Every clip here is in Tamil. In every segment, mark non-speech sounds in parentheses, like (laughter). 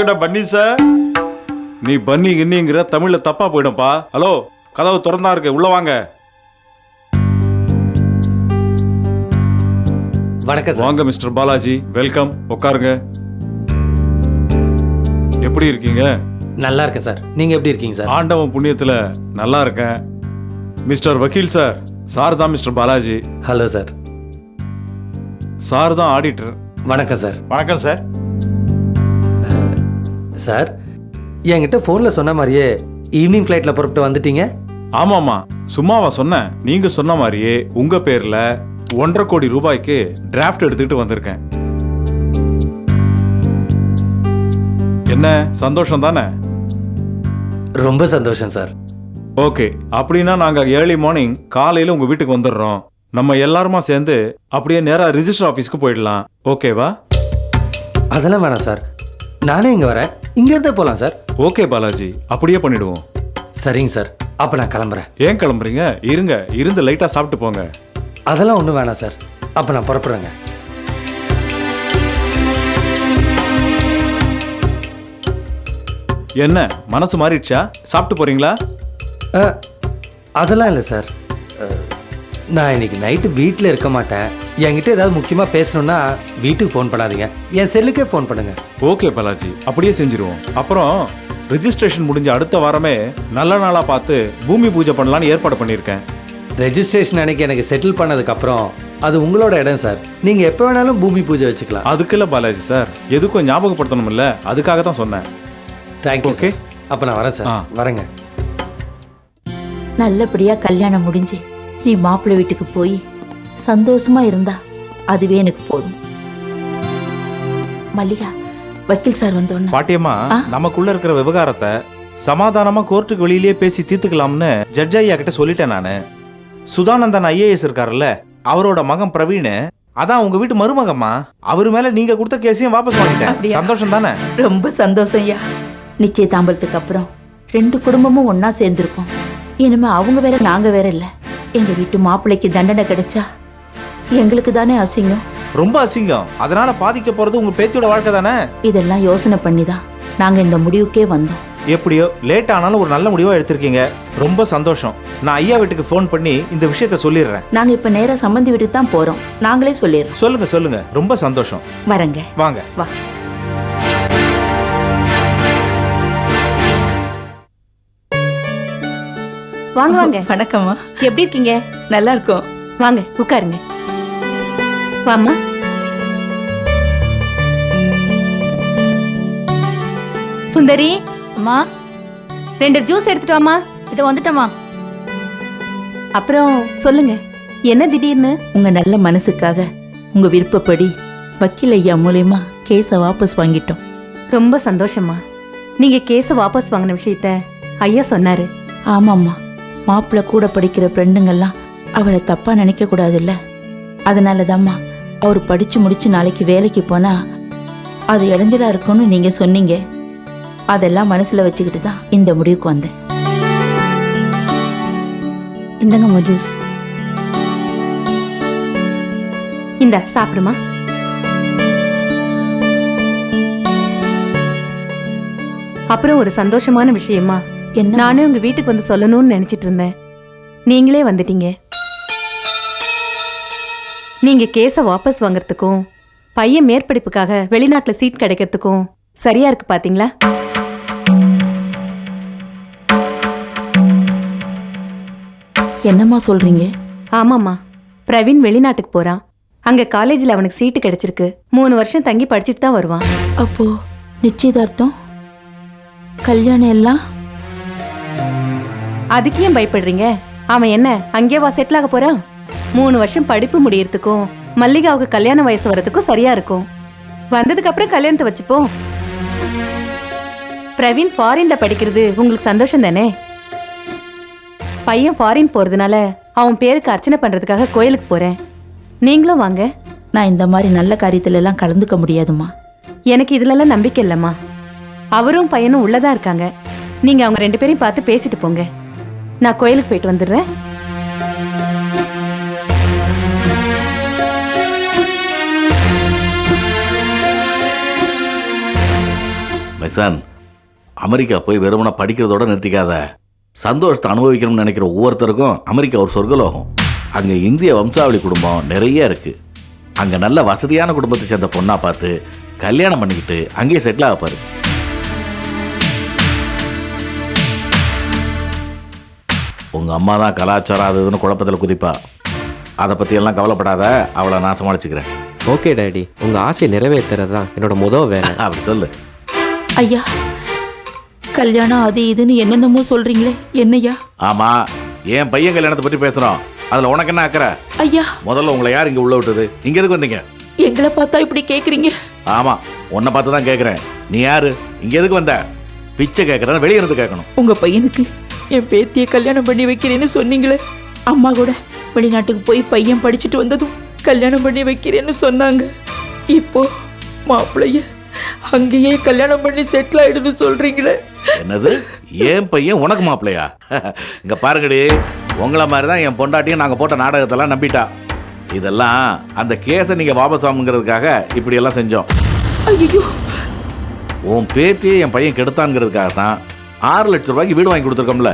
உலகிட்ட பண்ணி சார். நீ பன்னி கின்னிங்கிற தமிழ்ல தப்பா போயிடும்பா ஹலோ கதவு திறந்தா இருக்கு. உள்ள வாங்க. வணக்கம் சார். வாங்க மிஸ்டர் பாலாஜி. வெல்கம். உட்காருங்க. எப்படி இருக்கீங்க? நல்லா இருக்கேன் சார். நீங்க எப்படி இருக்கீங்க சார்? ஆண்டவன் புண்ணியத்துல நல்லா இருக்கேன். மிஸ்டர் வக்கீல் சார். சார் தான் mister Balaji. Hello sir. Sir தான் ஆடிட்டர். வணக்கம் சார். வணக்கம் சார். சார் என்கிட்ட ஃபோனில் சொன்ன மாதிரியே ஈவினிங் ஃப்ளைட்டில் புறப்பட்டு வந்துட்டீங்க? ஆமாமா சும்மாவா சொன்னேன். நீங்க சொன்ன மாதிரியே உங்க பேர்ல ஒன்றரை கோடி ரூபாய்க்கு டிராஃப்ட் எடுத்துக்கிட்டு வந்திருக்கேன். என்ன சந்தோஷம் தானே? ரொம்ப சந்தோஷம் சார். ஓகே அப்படின்னா நாங்க ஏர்லி மார்னிங் காலையில உங்க வீட்டுக்கு வந்துடுறோம். நம்ம எல்லாருமா சேர்ந்து அப்படியே நேரா ரிஜிஸ்டர் ஆபீஸ்க்கு போயிடலாம். ஓகேவா? அதெல்லாம் வேணாம் சார். நானே இங்கே வரேன். இங்கேருந்தே போகலாம் சார். ஓகே பாலாஜி. அப்படியே பண்ணிடுவோம். சரிங்க சார். அப்போ நான் கிளம்புறேன். ஏன் கிளம்புறீங்க? இருங்க. இருந்து லைட்டா சாப்பிட்டு போங்க. அதெல்லாம் ஒன்றும் வேணாம் சார். அப்போ நான் புறப்படுறேங்க. என்ன? மனசு மாறிடுச்சா? சாப்பிட்டு போறீங்களா? அதெல்லாம் இல்லை சார். நான் இன்னைக்கு நைட்டு வீட்டில் இருக்க மாட்டேன். என்கிட்ட ஏதாவது முக்கியமாக பேசணும்னா வீட்டுக்கு ஃபோன் பண்ணாதீங்க. என் செல்லுக்கே ஃபோன் பண்ணுங்க. ஓகே பாலாஜி. அப்படியே செஞ்சிருவோம். அப்புறம் ரெஜிஸ்ட்ரேஷன் முடிஞ்ச அடுத்த வாரமே நல்ல நாளா பார்த்து பூமி பூஜை பண்ணலாம்னு ஏற்பாடு பண்ணியிருக்கேன். ரெஜிஸ்ட்ரேஷன் அன்னைக்கு எனக்கு செட்டில் பண்ணதுக்கப்புறம் அது உங்களோட இடம் சார் நீங்கள் எப்போ வேணாலும் பூமி பூஜை வச்சுக்கலாம். அதுக்குல்ல பாலாஜி சார் எதுக்கும் ஞாபகப்படுத்தணும்ல அதுக்காக தான் சொன்னேன். தேங்க்யூ. ஓகே அப்போ நான் வரேன் சார் ஆ. வரேங்க. நல்லபடியா கல்யாணம் முடிஞ்சு. நீ மாப்பிள்ளை வீட்டுக்கு போய் சந்தோஷமா இருந்தா அதுவே எனக்கு போதும். மல்லிகா வக்கீல் சார் வந்தோன்னு. பாட்டியம்மா? நமக்குள்ள இருக்கிற விவகாரத்தை சமாதானமா கோர்ட்டுக்கு வெளியிலேயே பேசி தீர்த்துக்கலாம்னு ஜட்ஜ் ஐயா கிட்ட சொல்லிட்டேன் நானு. சுதானந்தன் ஐஏஎஸ் இருக்காருல்ல அவரோட மகன் பிரவீன். அதான் உங்க வீட்டு மருமகம்மா. அவர் மேல நீங்க கொடுத்த கேஸையும் வாபஸ் வாங்கிட்டேன்? சந்தோஷம் தானே? ரொம்ப சந்தோஷம் ஐயா. நிச்சயதாம்பலத்துக்கு அப்புறம் ரெண்டு குடும்பமும் ஒண்ணா சேர்ந்திருக்கோம். இனிமே அவங்க வேற நாங்க வேற இல்ல. எங்க வீட்டு மாப்பிள்ளைக்கு தண்டனை கிடைச்சா எங்களுக்கு தானே அசிங்கம்? ரொம்ப அசிங்கம். அதனால பாதிக்க போறது உங்க பேத்தியோட வாழ்க்கை தானே? இதெல்லாம் யோசனை பண்ணி தான் நாங்க இந்த முடிவுக்கே வந்தோம். எப்படியோ லேட் ஆனாலும் ஒரு நல்ல முடிவா எடுத்திருக்கீங்க. ரொம்ப சந்தோஷம். நான் ஐயா வீட்டுக்கு ஃபோன் பண்ணி இந்த விஷயத்த சொல்லிடுறேன். நாங்க இப்ப நேரா சம்பந்தி வீட்டுக்கு தான் போறோம். நாங்களே சொல்லிடுறோம். சொல்லுங்க சொல்லுங்க. ரொம்ப சந்தோஷம். வரேங்க. வாங்க. வா. வாங்க வாங்க. (laughs) வணக்கம்மா. எப்படி இருக்கீங்க? நல்லா இருக்கும். வாங்க உட்காருங்க. வாம்மா. சுந்தரி அம்மா. ரெண்டு ஜூஸ் எடுத்துட்டு வாம்மா. இது வந்துட்டம்மா அப்புறம் சொல்லுங்க என்ன திடீர்னு? உங்க நல்ல மனசுக்காக உங்க விருப்பப்படி வக்கீல் ஐயா மூலயமா கேஸை வாபஸ் வாங்கிட்டோம். ரொம்ப சந்தோஷம்மா. நீங்க கேஸ வாபஸ் வாங்கின விஷயத்த ஐயா சொன்னாரு. ஆமாம்மா. மாப்பிள்ளை கூட படிக்கிற ஃப்ரெண்டுங்கெல்லாம் அவரை தப்பா நினைக்க கூடாதுல்ல? அதனால தாம்மா அவர் படிச்சு முடிச்சு நாளைக்கு வேலைக்கு போனா அது இடைஞ்சலா இருக்கும்னு நீங்க சொன்னீங்க. அதெல்லாம் மனசுல வச்சுக்கிட்டு தான் இந்த முடிவுக்கு வந்தேன். இந்தங்க மஜூஸ் இந்த சாப்பிடுமா? அப்புறம் ஒரு சந்தோஷமான விஷயமா? என்ன? நானே உங்க வீட்டுக்கு வந்து சொல்லணும்னு நினைச்சிட்டு இருந்தேன். நீங்களே வந்துட்டீங்க. நீங்க கேஸ வாபஸ் வாங்குறதுக்கும் பையன் மேற்படிப்புக்காக வெளிநாட்டுல சீட் கிடைக்கிறதுக்கும் சரியா இருக்கு பாத்தீங்களா? என்னம்மா சொல்றீங்க? ஆமாம்மா. பிரவீன் வெளிநாட்டுக்கு போறான். அங்க காலேஜ்ல அவனுக்கு சீட்டு கிடைச்சிருக்கு. மூணு வருஷம் தங்கி படிச்சுட்டு தான் வருவான். அப்போ நிச்சயதார்த்தம்? கல்யாணம் எல்லாம்? அதுக்கு ஏன் பயப்படுறீங்க? அவன் என்ன அங்கேவா செட்டில் ஆக போறான் மூணு வருஷம் படிப்பு முடியறதுக்கும் மல்லிகாவுக்கு கல்யாண வயசு வரதுக்கும் சரியா இருக்கும். வந்ததுக்கு அப்புறம் கல்யாணத்தை வச்சுப்போம் பிரவீன் ஃபாரின்ல படிக்கிறது உங்களுக்கு சந்தோஷம் தானே? பையன் ஃபாரின் போறதுனால அவன் பேருக்கு அர்ச்சனை பண்றதுக்காக கோயிலுக்கு போறேன். நீங்களும் வாங்க. நான் இந்த மாதிரி நல்ல காரியத்துல எல்லாம் கலந்துக்க முடியாதுமா எனக்கு இதுலலாம் நம்பிக்கை இல்லம்மா. அவரும் பையனும் உள்ளதா இருக்காங்க. நீங்க அவங்க ரெண்டு பேரையும் பார்த்து பேசிட்டு போங்க. நான் கோயிலுக்கு போயிட்டு வந்துடுறேன். மெசான் அமெரிக்கா போய் வெறுமனை படிக்கிறதோட நிறுத்திக்காத. சந்தோஷத்தை அனுபவிக்கணும்னு நினைக்கிற ஒவ்வொருத்தருக்கும் அமெரிக்கா ஒரு சொர்க்கலோகம். அங்கே இந்திய வம்சாவளி குடும்பம் நிறைய இருக்கு. அங்கே நல்ல வசதியான குடும்பத்தை சேர்ந்த பொண்ணா பார்த்து கல்யாணம் பண்ணிக்கிட்டு அங்கேயே செட்டில் ஆகப்பாரு உங்கள் அம்மா தான் கலாச்சாரம் அது இதுன்னு குழப்பத்தில் குதிப்பா. அதை பற்றியெல்லாம் கவலைப்படாத அவளை நான் சமாளிச்சுக்கிறேன். Okay daddy. உங்க ஆசையை நிறைவேற்றுறது தான் என்னோட முதல் வேலை. (laughs) அப்படி சொல்லு. ஐயா கல்யாணம் அது இதுன்னு என்னென்னமோ சொல்றீங்களே என்னய்யா ஆமாம் என் பையன் கல்யாணத்தை பற்றி பேசுகிறோம் அதில் உனக்கு என்ன அக்கறை? ஐயா. முதல்ல உங்களை யார் இங்கே உள்ள விட்டது? இங்க எதுக்கு வந்தீங்க? எங்களை பார்த்தா இப்படி கேக்குறீங்க? ஆமா உன்னை பார்த்து தான் கேட்குறேன் நீ யாரு? இங்க எதுக்கு வந்த? பிச்சை கேட்கறத வெளியே இருந்து கேட்கணும். உங்க பையனுக்கு என் பேத்தியை கல்யாணம் பண்ணி வைக்கிறேன்னு சொன்னீங்களே. அம்மா கூட வெளிநாட்டுக்கு போய் பையன் படிச்சுட்டு வந்ததும் கல்யாணம் பண்ணி வைக்கிறேன்னு சொன்னாங்க. இப்போ மாப்பிள்ளைய அங்கேயே கல்யாணம் பண்ணி செட்டில் ஆயிடுன்னு சொல்றீங்களே. என்னது? என் பையன் உனக்கு மாப்பிள்ளையா இங்க பாருங்கடி உங்களை மாதிரி தான் என் பொண்டாட்டியும் நாங்கள் போட்ட நாடகத்தெல்லாம் நம்பிட்டா. இதெல்லாம் அந்த கேஸை நீங்கள் வாபஸ் வாங்குங்கிறதுக்காக இப்படி எல்லாம் செஞ்சோம். ஐயோ உன் பேத்தியை என் பையன் கெடுத்தாங்கிறதுக்காக தான் ஆறு லட்சம் ரூபாய்க்கு வீடு வாங்கி கொடுத்துருக்கோம்ல.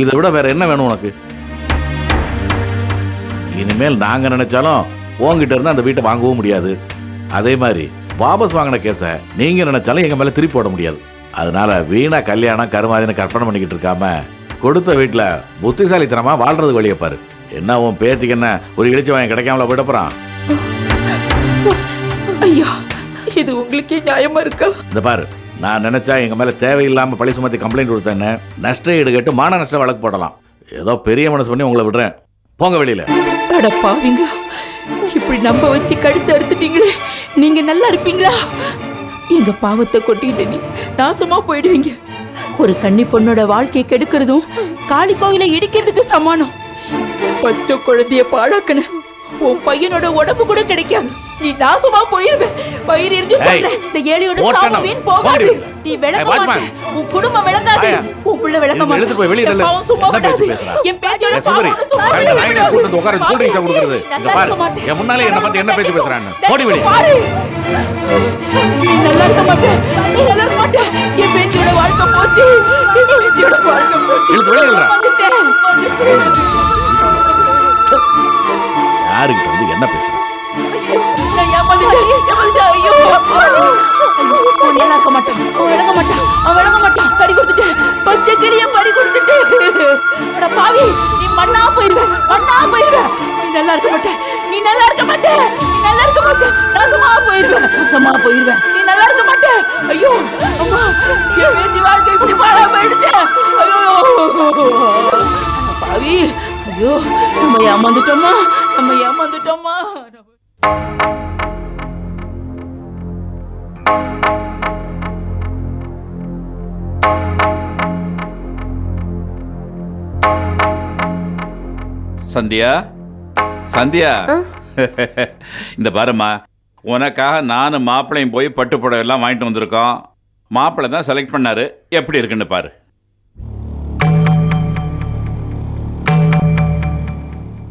இதை விட வேற என்ன வேணும் உனக்கு? இனிமேல் நாங்க நினைச்சாலும் உங்ககிட்ட இருந்து அந்த வீட்டை வாங்கவும் முடியாது. அதே மாதிரி வாபஸ் வாங்கின கேஸை நீங்க நினைச்சாலும் எங்க மேல திருப்பி போட முடியாது. அதனால வீணா கல்யாணம் கருமாதின்னு கற்பனை பண்ணிக்கிட்டு இருக்காம கொடுத்த வீட்டுல புத்திசாலித்தனமா வாழ்றது வழியை பாரு. என்ன உன் பேத்திக்கு என்ன ஒரு இழிச்சு வாங்கி கிடைக்காமல விட போறான்? ஐயா இது உங்களுக்கே நியாயமா இருக்கா? இந்த பாரு நான் நினச்சா எங்கள் மேலே தேவையில்லாமல் பழி சுமத்தி கம்ப்ளைண்ட் கொடுத்தேன்னு நஷ்ட ஈடு கேட்டு மான நஷ்ட வழக்கு போடலாம். ஏதோ பெரிய மனசு பண்ணி உங்களை விடுறேன். போங்க வெளியில். அட இப்படி நம்ப வச்சு கழுத்து அறுத்துட்டீங்களே நீங்கள் நல்லா இருப்பீங்களா? எங்கள் பாவத்தை கொட்டிக்கிட்டு நீ நாசமாக போயிடுவீங்க. ஒரு கன்னி பொண்ணோட வாழ்க்கையை கெடுக்கிறதும் காளி கோயிலை இடிக்கிறதுக்கு சமானம். பச்சை குழந்தைய பாழாக்கணும் உன் பையனோட உடம்பு கூட கிடைக்காது நீ நாசமா போயிருவ பயிர் எரிஞ்சு சொல்றேன் இந்த ஏழையோட. சாபம் வீண் போகாது. நீ விளங்க. மாட்ட உன் குடும்பம் விளங்காது. உன் புள்ள விளங்க எடுத்துட்டு போய் வெளியே. பாவம் சும்மா விடாது? என் பேத்தியோட பாவம் சும்மா கண்ட நாயில விடாது. கூட்டு வந்து உட்கார கூல் ட்ரிங்க்ஸா கொடுக்குறது. இங்க நல்லா பாரு. இருக்க மாட்டேன். என் முன்னாலே என்னை பார்த்து என்ன பேச்சு பேசுறான்னு. போடி வெளியே. பாரு. நீ நல்லா இருக்க மாட்டே நீ நல்லா இருக்க மாட்டே என் பேத்தியோட வாழ்க்கை போச்சு என் பேத்தியோட வாழ்க்கை போச்சு இழுத்து வெளியே தள்ளுடா. வந்துட்டேன் வந்துட்டேன் யாருக்கிட்ட வந்து என்ன பேசுறேன் ஐயோ. நல்லா இருக்க விளங்க பறி பச்சை பறி பாவி, நீ மண்ணா போயிருவ. மண்ணா போயிருவ. நீ நல்லா இருக்க மாட்டேன் நீ நல்லா இருக்க மாட்ட. நீ நல்லா இருக்க மாட்ட. நாசமா போயிருவேன் நாசமா போயிருவேன் நீ நல்லா இருக்க மாட்ட. ஐயோ, அம்மா, என் பேத்தி வாழ்க்கை இப்படி பாழா போயிடுச்சே. ஐயோ. பாவி ஐயோ நம்ம ஏமாந்துட்டோமா நம்ம ஏமாந்துட்டோமா? சந்தியா? சந்தியா? இந்த பாரும்மா உனக்காக நானும் மாப்பிள்ளையும் போய் பட்டு புடவை எல்லாம் வாங்கிட்டு வந்திருக்கோம். மாப்பிள்ளை தான் செலக்ட் பண்ணாரு. எப்படி இருக்குன்னு பாரு.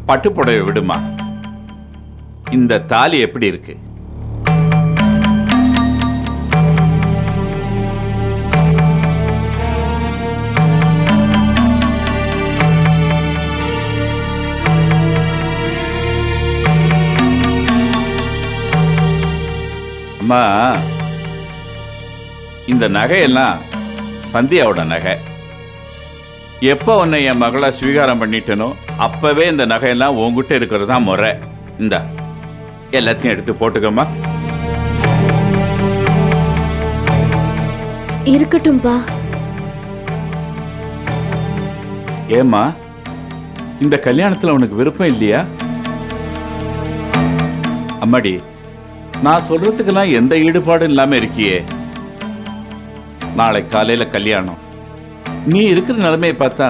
பட்டுப்புடவை விடுமா? இந்த தாலி எப்படி இருக்கு? அம்மா இந்த நகையெல்லாம் சந்தியாவோட நகை. எப்போ உன்னை என் மகளை ஸ்வீகாரம் பண்ணிட்டனோ அப்பவே இந்த நகையெல்லாம் உன்கிட்ட இருக்கிறது தான் முறை. இந்த எல்லாத்தையும் எடுத்து போட்டுக்கம்மா. இருக்கட்டும்பா. ஏம்மா இந்த கல்யாணத்தில் உனக்கு விருப்பம் இல்லையா? அம்மாடி நான் சொல்றதுக்கெல்லாம் எந்த ஈடுபாடும் இல்லாம இருக்கியே. நாளை காலையில கல்யாணம். நீ இருக்கிற நிலைமையை பார்த்தா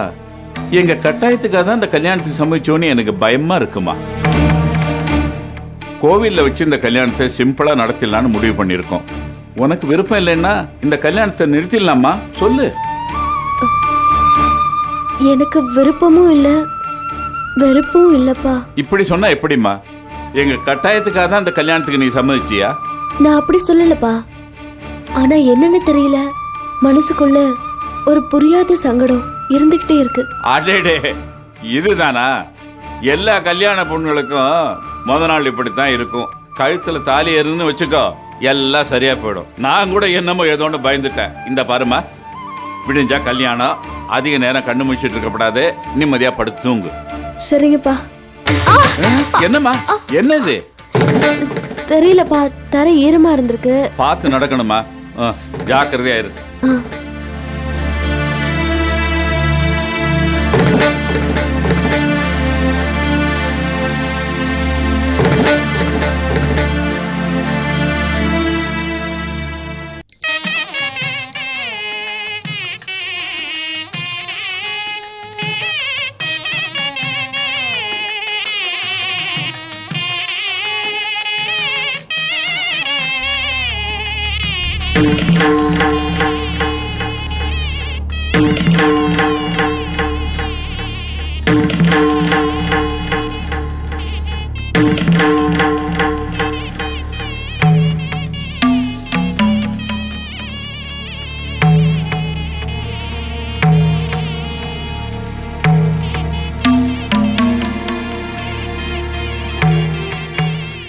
எங்க கட்டாயத்துக்காக தான் இந்த கல்யாணத்துக்கு சமைச்சோன்னு எனக்கு பயமா இருக்குமா? கோவில்ல வச்சு இந்த கல்யாணத்தை சிம்பிளா நடத்திடலாம்னு முடிவு பண்ணியிருக்கோம். உனக்கு விருப்பம் இல்லைன்னா இந்த கல்யாணத்தை நிறுத்திடலாமா? சொல்லு. எனக்கு விருப்பமும் இல்ல வெறுப்பும் இல்லப்பா. இப்படி சொன்னா எப்படிம்மா? எங்க கட்டாயத்துக்காக தான் இந்த கல்யாணத்துக்கு நீ சம்மதிச்சியா? நான் அப்படி சொல்லலப்பா. ஆனா என்னன்னு தெரியல. மனசுக்குள்ள ஒரு புரியாத சங்கடம். இருந்துகிட்டே இருக்கு. அடேடே இதுதானா? எல்லா கல்யாண பொண்ணுகளுக்கும் முத நாள் இப்படித்தான் இருக்கும். கழுத்துல தாலி ஏறுதுன்னு வச்சுக்கோ எல்லாம் சரியா போயிடும். நான் கூட என்னமோ ஏதோ ஒன்று பயந்துட்டேன். இந்த பாருமா விடிஞ்சா கல்யாணம் அதிக நேரம் கண்ணு முடிச்சிட்டு இருக்கக்கூடாது நிம்மதியா படுத்து தூங்கு. சரிங்கப்பா. என்னம்மா? என்னது? தெரியலப்பா தரை ஈரமா இருந்திருக்கு. பார்த்து நடக்கணுமா ஜாக்கிரதையா இரு.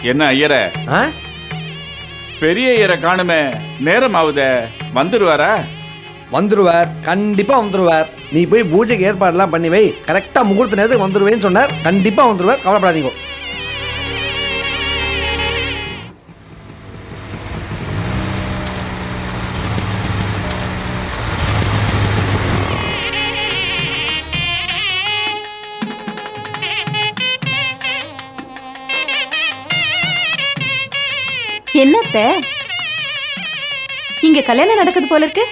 என்ன ஐயரே? ஆ? பெரிய ஐயரை காணுமே. நேரம் ஆகுதே. வந்துருவாரா? வந்துருவார். கண்டிப்பா வந்துருவார். நீ போய் பூஜைக்கு ஏற்பாடுலாம் பண்ணி வை. கரெக்டா முகூர்த்த நேரத்துக்கு வந்துருவேன்னு சொன்னார். கண்டிப்பா வந்துருவார். கவலைப்படாதீங்க. என்னத்த இங்க கல்யாணம் நடக்குது போல இருக்கு.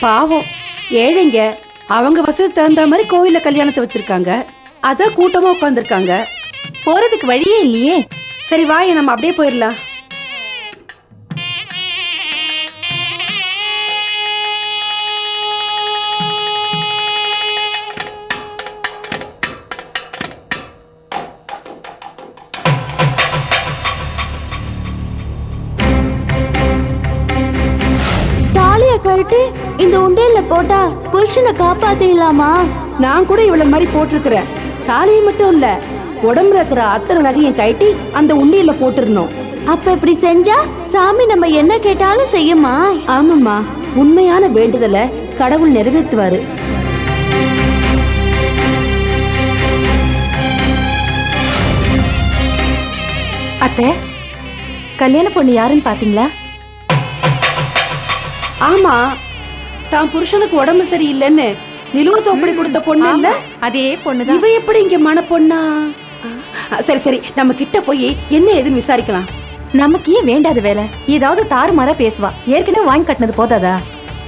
பாவம். ஏழைங்க. அவங்க வசதி தகுந்த மாதிரி கோயில்ல கல்யாணத்தை வச்சிருக்காங்க. அதான் கூட்டமா உட்காந்துருக்காங்க போறதுக்கு வழியே இல்லையே. சரி வாய நம்ம அப்படியே போயிடலாம். புருஷனை காப்பாத்திடலாமா? நான் கூட இவ்வளவு மாதிரி போட்டிருக்கிறேன். தாலியை மட்டும் இல்ல உடம்புல இருக்கிற அத்தனை நகையும் கட்டி அந்த உண்டியல்ல போட்டுறணும். அப்ப இப்படி செஞ்சா சாமி நம்ம என்ன கேட்டாலும் செய்யுமா? ஆமாம்மா உண்மையான வேண்டுதலை கடவுள் நிறைவேற்றுவாரு. அத்தை கல்யாண பொண்ணு யாருன்னு பாத்தீங்களா? ஆமா தான் புருஷனுக்கு உடம்பு சரியில்லைன்னு நிலுவ தோப்படி கொடுத்த பொண்ணு இல்ல? அதே பொண்ணுதான். இவ எப்படி இங்க மனப்பொண்ணா ஆ, சரி சரி. நம்ம கிட்ட போய் என்ன ஏதுன்னு விசாரிக்கலாம். நமக்கு ஏன் வேண்டாத வேலை? ஏதாவது தாறுமாறா பேசுவா. ஏற்கனவே வாங்கி கட்டினது போதாதா?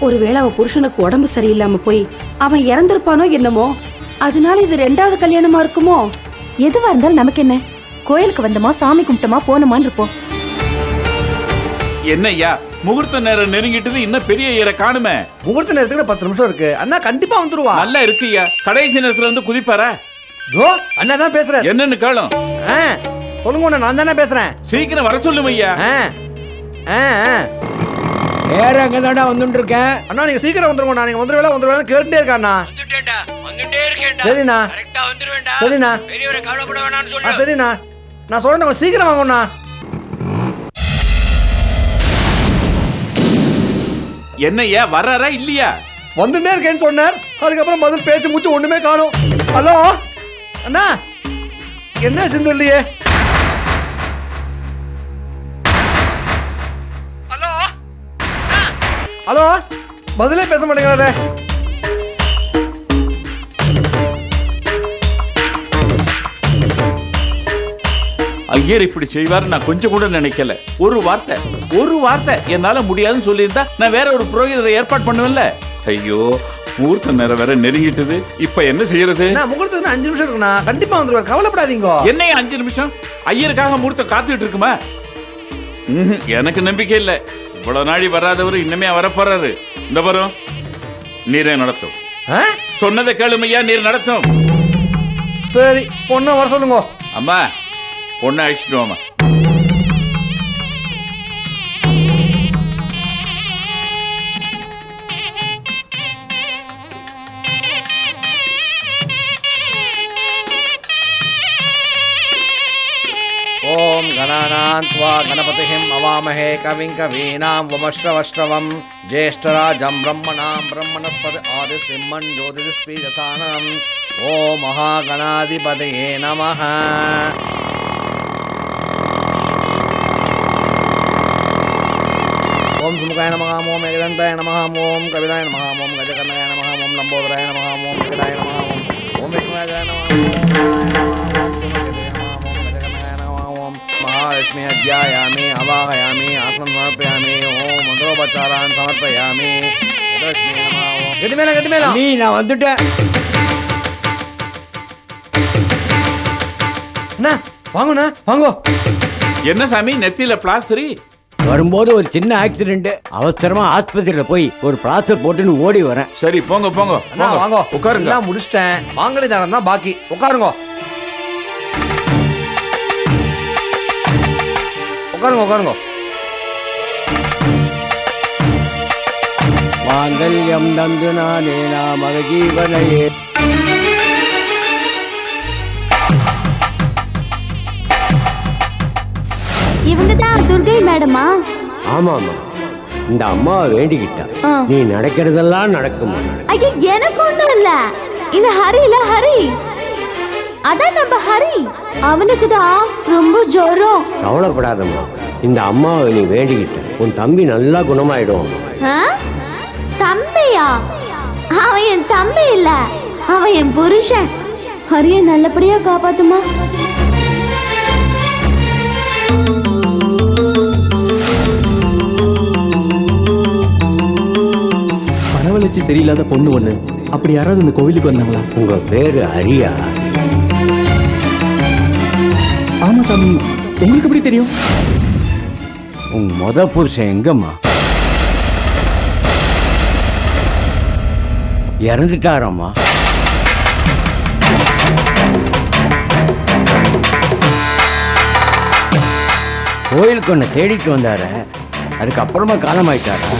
ஒருவேளை அவ புருஷனுக்கு உடம்பு சரியில்லாம போய் அவன் இறந்திருப்பானோ என்னமோ? அதனால இது ரெண்டாவது கல்யாணமா இருக்குமோ? எதுவா இருந்தாலும் நமக்கு என்ன? கோயிலுக்கு வந்தோமா சாமி கும்பிட்டோமா போனோமான்னு இருப்போம். என்ன ஐயா முகூர்த்த நேரம் நெருங்கிட்டது இன்னும் பெரிய ஐயரை காணுமே. முகூர்த்த நேரத்துக்கு பத்து நிமிஷம் இருக்கு. அண்ணா கண்டிப்பா வந்துருவா. நல்லா இருக்கு ஐயா கடைசி நேரத்துல வந்து குதிப்பாரா? தோ அண்ணா தான் பேசுறேன் என்னன்னு கேளும். ஆ, சொல்லுங்க அண்ணா நான் தானே பேசுறேன். சீக்கிரம் வர சொல்லும் ஐயா. ஆ ஆ ஆ. நேரம் அங்கே தாண்டா வந்துட்டு இருக்கேன் அண்ணா நீங்க சீக்கிரம் வந்துருங்க நான் நீங்க வந்துருவேல வந்துருவேல கேட்டுட்டே இருக்கா அண்ணா வந்துட்டேன்டா வந்துட்டே இருக்கேன்டா. சரிண்ணா. வந்துருவேன்டா. சரிண்ணா. பெரியவரை கவலைப்பட வேணாம்னு ஆ சொல்லு சரிண்ணா. நான் சொல்றேன் சீக்கிரம் வாங்கண்ணா. என்னையா வர்றாரா இல்லையா? வந்துட்டே இருக்கேன்னு சொன்னார். அதுக்கப்புறம் பதில் பேச்சு மூச்சு ஒண்ணுமே காணும். ஹலோ? அண்ணா என்ன சிந்து இல்லையே ஹலோ ஹலோ? பதிலே பேச மாட்டேங்கிறாரே. ஐயர் இப்படி செய்வார் நான் கொஞ்சம் கூட நினைக்கல. ஒரு வார்த்தை ஒரு வார்த்தை என்னால முடியாதுன்னு சொல்லியிருந்தா நான் வேற ஒரு புரோகிதரை ஏற்பாடு பண்ணுவேன்ல. ஐயோ முகூர்த்த நேரம் வேற நெருங்கிட்டது. இப்ப என்ன செய்யறது? நான் முகூர்த்தத்துக்கு அஞ்சு நிமிஷம் இருக்குண்ணா கண்டிப்பா வந்துருவார் கவலைப்படாதீங்க. என்னைய அஞ்சு நிமிஷம்? ஐயருக்காக முகூர்த்தம் காத்துக்கிட்டு இருக்குமா? எனக்கு நம்பிக்கை இல்லை. இவ்வளவு நாளி வராதவர் இன்னமே வரப்போறாரு. இந்த வரும் நீரே நடத்தும்? சொன்னதை கேளுமையா நீர் நடத்தும். சரி பொண்ணு வர சொல்லுங்க. அம்மா பொண்ணை அழைச்சிட்டு வாமா ॐ गणानान्त्वा गणपतिम् अवामहे कविं कवीनां वमश्रवश्रवं ज्येष्ठराजं ब्रह्मणां ब्रह्मणस्पद आदिसिंहं ज्योतिष्पीरसानम् ॐ महागणाधिपतये नमः பன்முகாய நமகாம் ஓம் ஏகதந்தாய நமகாம் ஓம் கவிதாய நமகாம் ஓம் கஜகர்ணாய நமகாம் ஓம் நம்போதராய நமகாம் ஓம் விகடாய நமகாம் ஓம் ஓம் விக்னராஜாய நமகாம் மகாலட்சுமி அத்தியாயாமி அவாகயாமி ஆசனம் சமர்ப்பயாமி ஓம் மந்திரோபச்சாரான் சமர்ப்பயாமி கட்டு மேல கட்டு மேல. நீ நான் வந்துட்டேன். வாங்கண்ணா வாங்கோ. என்ன சாமி நெத்தியில பிளாஸ்திரி? வரும்போது ஒரு சின்ன ஆக்சிடென்ட் அவசரமா ஆஸ்பத்திரியில போய் ஒரு பிளாஸ்டர் போட்டுன்னு ஓடி வரேன். சரி போங்க போங்க அண்ணா போங்க. வாங்கோ. உட்காருங்க. எல்லாம் முடிச்சிட்டேன். மாங்கலி தானம் தான் பாக்கி. உட்காருங்க. உட்காருங்க உட்காருங்க. மாங்கல்யம் தந்து நானே நாமக ஜீவனையே இவங்க தான் துர்கை மேடமா? ஆமா ஆமா இந்த அம்மாவை வேண்டிக்கிட்டா. நீ நடக்கிறதெல்லாம் நடக்குமா? ஐயா எனக்கு ஒண்ணும் இல்ல. இந்த ஹரி இல்ல ஹரி. அதான் நம்ம ஹரி. அவனுக்கு தான் ரொம்ப ஜோரம். கவலைப்படாதம்மா. இந்த அம்மாவை நீ வேண்டிக்கிட்ட. உன் தம்பி நல்லா குணமாயிடும்? தம்பியா? அவன் என் தம்பி இல்ல. அவன் என் புருஷன். ஹரிய நல்லபடியா காப்பாத்துமா? மனவளர்ச்சி சரியில்லாத பொண்ணு ஒண்ணு. அப்படி யாராவது இந்த கோவிலுக்கு வந்தாங்களா? உங்க பேரு ஹரியா ஆமா சாமி. உங்களுக்கு எப்படி தெரியும்? உன் முத புருஷன் எங்கம்மா? இறந்துட்டாரம்மா. கோயிலுக்கு ஒன்று தேடிட்டு வந்தார. அதுக்கப்புறமா காலமாயிட்டாரா?